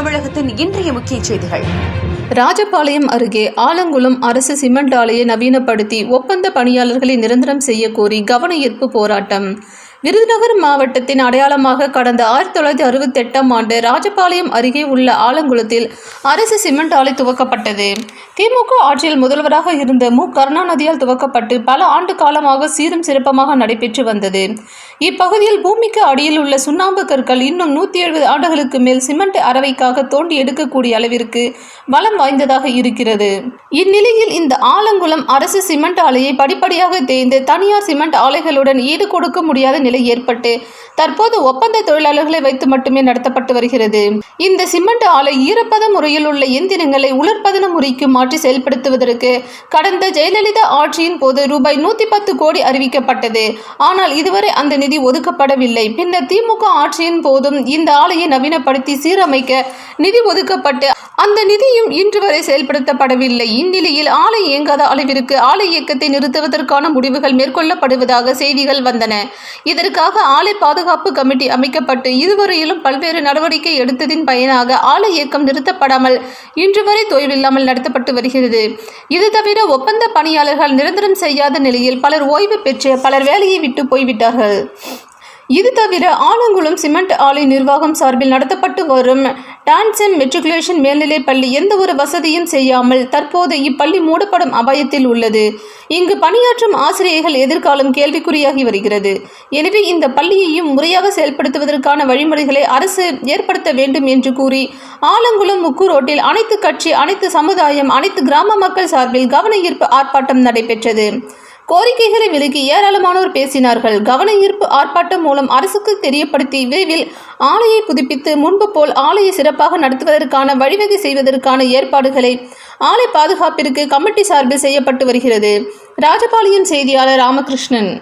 தமிழகத்தின் இன்றைய முக்கிய செய்திகள். ராஜபாளையம் அருகே ஆலங்குளம் அரசு சிமெண்ட் ஆலையை நவீனப்படுத்தி ஒப்பந்த பணியாளர்களை நிரந்தரம் செய்ய கோரி கவன ஈர்ப்பு போராட்டம். விருதுநகர் மாவட்டத்தின் அடையாளமாக கடந்த ஆயிரத்தி தொள்ளாயிரத்தி அறுபத்தி எட்டாம் ஆண்டு ராஜபாளையம் அருகே உள்ள ஆலங்குளத்தில் அரசு சிமெண்ட் ஆலை துவக்கப்பட்டது. திமுக ஆட்சியில் முதல்வராக இருந்த மு. கருணாநிதியால் துவக்கப்பட்டு பல ஆண்டு காலமாக சீரும் சிறப்பமாக நடைபெற்று வந்தது. இப்பகுதியில் பூமிக்கு அடியில் உள்ள சுண்ணாம்பு கற்கள் இன்னும் நூற்றி எழுபது ஆண்டுகளுக்கு மேல் சிமெண்ட் அரவைக்காக தோண்டி எடுக்கக்கூடிய அளவிற்கு வளம் வாய்ந்ததாக இருக்கிறது. இந்நிலையில் இந்த ஆலங்குளம் அரசு சிமெண்ட் ஆலையை படிப்படியாக தேய்ந்து தனியார் சிமெண்ட் ஆலைகளுடன் ஈடு கொடுக்க முடியாத நிலை ஏற்பட்டு தற்போது ஒப்பந்த தொழிலாளர்களை வைத்து மட்டுமே நடத்தப்பட்டு வருகிறது. இந்த சிமெண்ட் ஆலை ஈரப்பத முறையில் உள்ள எந்திரங்களை உலர்பதன முறைக்கு மாற்றி செயல்படுத்துவதற்கு கடந்த ஜெயலலிதா ஆட்சியின் போது ரூபாய் நூத்தி பத்து கோடி அறிவிக்கப்பட்டது. ஆனால் இதுவரை அந்த நிதி ஒதுக்கப்படவில்லை. பின்னர் திமுக ஆட்சியின் போதும் இந்த ஆலையை நவீனப்படுத்தி சீரமைக்க நிதி ஒதுக்கப்பட்டு அந்த நிதியும் இன்று வரை செயல்படுத்தப்படவில்லை. இந்நிலையில் ஆலை இயங்காத அளவிற்கு ஆலை இயக்கத்தை நிறுத்துவதற்கான முடிவுகள் மேற்கொள்ளப்படுவதாக செய்திகள் வந்தன. இதற்காக ஆலை பாதுகாப்பு கமிட்டி அமைக்கப்பட்டு இதுவரையிலும் பல்வேறு நடவடிக்கை எடுத்ததின் பயனாக ஆலை இயக்கம் நிறுத்தப்படாமல் இன்று வரை தொய்வில்லாமல் நடத்தப்பட்டு வருகிறது. இது தவிர ஒப்பந்த பணியாளர்கள் நிரந்தரம் செய்யாத நிலையில் பலர் ஓய்வு பெற்று பலர் வேலையை விட்டு போய்விட்டார்கள். இது தவிர ஆலங்குளம் சிமெண்ட் ஆலை நிர்வாகம் சார்பில் நடத்தப்பட்டு வரும் டான்செம் மெட்ரிகுலேஷன் மேல்நிலைப் பள்ளி எந்த ஒரு வசதியும் செய்யாமல் தற்போது இப்பள்ளி மூடப்படும் அபாயத்தில் உள்ளது. இங்கு பணியாற்றும் ஆசிரியர்கள் எதிர்காலம் கேள்விக்குறியாகி வருகிறது. எனவே இந்த பள்ளியையும் முறையாக செயல்படுத்துவதற்கான வழிமுறைகளை அரசு ஏற்படுத்த வேண்டும் என்று கூறி ஆலங்குளம் முக்கு ரோட்டில் அனைத்து கட்சி அனைத்து சமுதாயம் அனைத்து கிராம மக்கள் சார்பில் கவன ஈர்ப்பு ஆர்ப்பாட்டம் நடைபெற்றது. கோரிக்கைகளை விலக்கி ஏராளமானோர் பேசினார்கள். கவன ஈர்ப்பு ஆர்ப்பாட்டம் மூலம் அரசுக்கு தெரியப்படுத்தி விரைவில் ஆலையை புதுப்பித்து முன்பு போல் ஆலையை சிறப்பாக நடத்துவதற்கான வழிவகை செய்வதற்கான ஏற்பாடுகளை ஆலை பாதுகாப்பிற்கு கமிட்டி சார்பில் செய்யப்பட்டு வருகிறது. ராஜபாளையம் செய்தியாளர் ராமகிருஷ்ணன்.